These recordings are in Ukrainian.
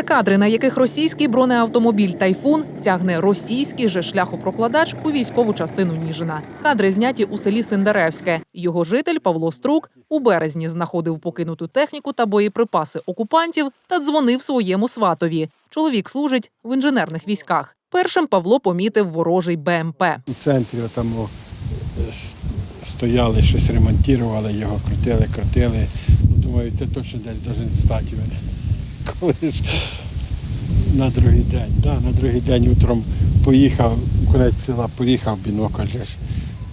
Це кадри, на яких російський бронеавтомобіль Тайфун тягне російський же шляхопрокладач у військову частину Ніжина. Кадри зняті у селі Синдаревське. Його житель Павло Струк у березні знаходив покинуту техніку та боєприпаси окупантів та дзвонив своєму сватові. Чоловік служить в інженерних військах. Першим Павло помітив ворожий БМП. У центрі там стояли, щось ремонтували, його крутили, крутили. Ну, думаю, це точно десь должен стати він. Коли ж на другий день, да, на другий день утром поїхав, в кінець села поїхав бінокль.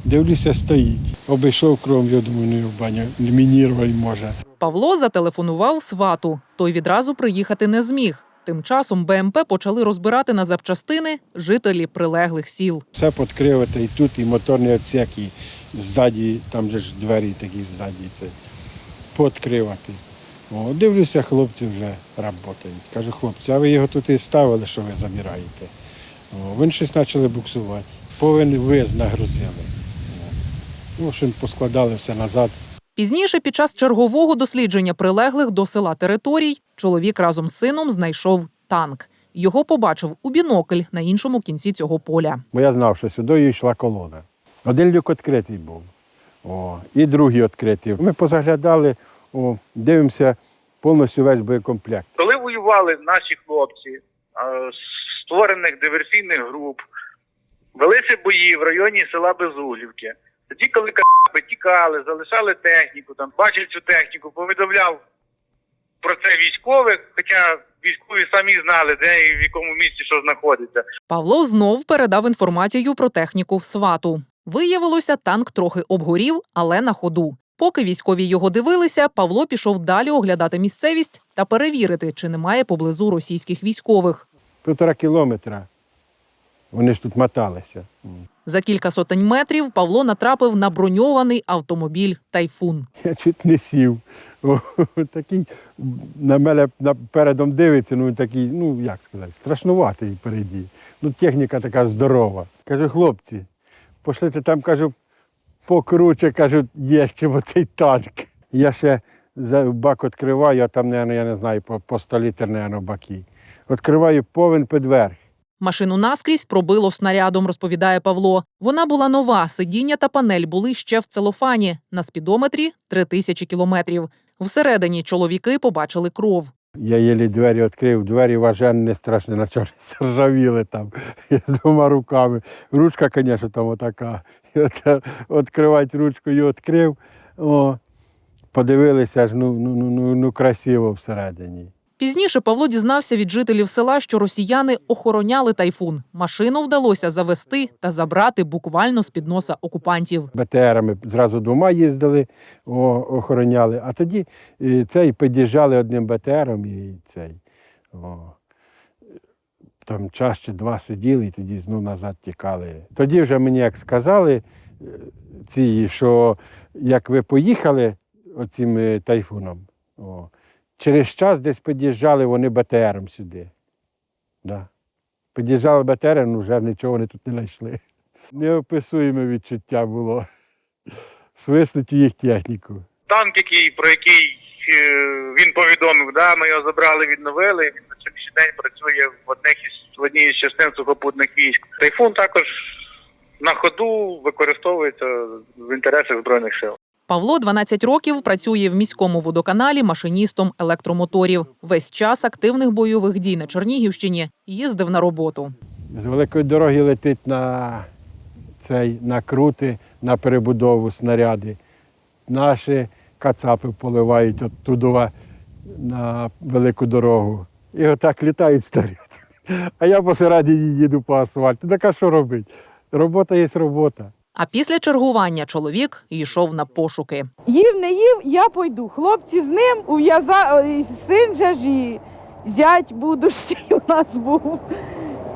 Дивлюся, стоїть. Обійшов кругом, я думаю, ну в баню, мінірувай може. Павло зателефонував свату. Той відразу приїхати не зміг. Тим часом БМП почали розбирати на запчастини жителі прилеглих сіл. Все підкривати і тут, і моторний отсек, і ззаді, там же ж двері такі ззаді. Це, підкривати. О, дивлюся, хлопці вже працюють. Кажу, хлопці, а ви його тут і ставили, що ви забираєте. О, вони щось почали буксувати. Повинні виз нагрузили. О. Ну, В общем, поскладали все назад. Пізніше, під час чергового дослідження прилеглих до села територій, чоловік разом з сином знайшов танк. Його побачив у бінокль на іншому кінці цього поля. Бо я знав, що сюди йшла колона. Один люк відкритий був, о, і другий відкритий. Ми позаглядали, о, дивимося повністю весь боєкомплект. Коли воювали наші хлопці е, з створених диверсійних груп, велися бої в районі села Безуглівки. Тоді, коли каби тікали, залишали техніку, там бачив цю техніку, повідомляв про це військових, хоча військові самі знали, де і в якому місці що знаходиться. Павло знов передав інформацію про техніку свату. Виявилося, танк трохи обгорів, але на ходу. Поки військові його дивилися, Павло пішов далі оглядати місцевість та перевірити, чи немає поблизу російських військових. Півтора кілометра. Вони ж тут моталися. За кілька сотень метрів Павло натрапив на броньований автомобіль Тайфун. Я чуть не сів. О, такий на мене передом дивиться, ну такий, ну як сказати, страшнуватий впереді. Ну, техніка така здорова. Кажу, хлопці, пошлите там, кажу, покруче, кажу, є ще оцей танк. Я ще бак відкриваю, а там, наверно, я не знаю, по, по 100 літр, наверно, баки. Відкриваю повен підверх. Машину наскрізь пробило снарядом, розповідає Павло. Вона була нова, сидіння та панель були ще в целофані. На спідометрі три тисячі кілометрів. Всередині чоловіки побачили кров. Я єлі двері відкрив, двері важенні, страшно почали ржавіли там з двома руками. Ручка, звісно, там отака. І оце відкривати ручку і відкрив. О, подивилися, ну, ну, ну, ну, ну красиво всередині. Пізніше Павло дізнався від жителів села, що росіяни охороняли тайфун. Машину вдалося завести та забрати буквально з під носа окупантів. БТРами зразу двома їздили, охороняли, а тоді е, цей під'їжджали одним БТРом і цей. О, там час чи два сиділи і тоді знов назад тікали. Тоді вже мені як сказали, е, ці, що як ви поїхали оцим е, тайфуном, о, через час десь під'їжджали вони БТРом сюди. Да. Під'їжджали БТРом, ну вже нічого вони тут не знайшли. Неописуєме відчуття було. Свиснуть їх техніку. Танк, який, про який е, він повідомив, да, ми його забрали, відновили. Він на сьогоднішній день працює в одних із в одній із частин сухопутних військ. Тайфун також на ходу використовується в інтересах збройних сил. Павло 12 років працює в міському водоканалі машиністом електромоторів. Весь час активних бойових дій на Чернігівщині їздив на роботу. З великої дороги летить на цей на крути, на перебудову снаряди. Наші кацапи поливають от туди на велику дорогу. І отак літають снаряди. А я посередині їду по асфальту. Так а що робити? Робота є робота. А після чергування чоловік йшов на пошуки. Їв, не їв, я пойду. Хлопці з ним ув'яза ой, син же ж і зять будущий у нас був.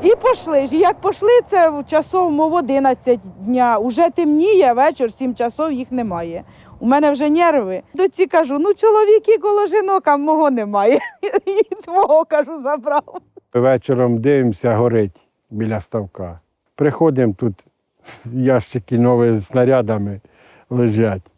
І пішли ж. Як пішли, це в часов мов 11 дня. Уже темніє, вечір, 7 часов їх немає. У мене вже нерви. Доці кажу, ну чоловіки коло жінок, а мого немає. І твого кажу, забрав. Вечором дивимося, горить біля ставка. Приходимо тут, ящики нові з снарядами лежать.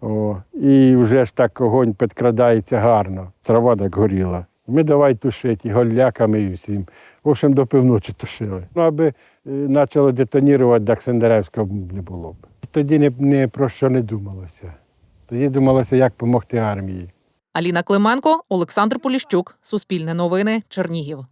О, і вже ж так огонь підкрадається гарно. Трава так горіла. Ми давай тушити голляками і всім. В общем, до півночі тушили. Ну, аби е, почало детонувати, так Сендеревського не було б. Тоді не, не про що не думалося. Тоді думалося, як допомогти армії. Аліна Клименко, Олександр Поліщук, Суспільне новини, Чернігів.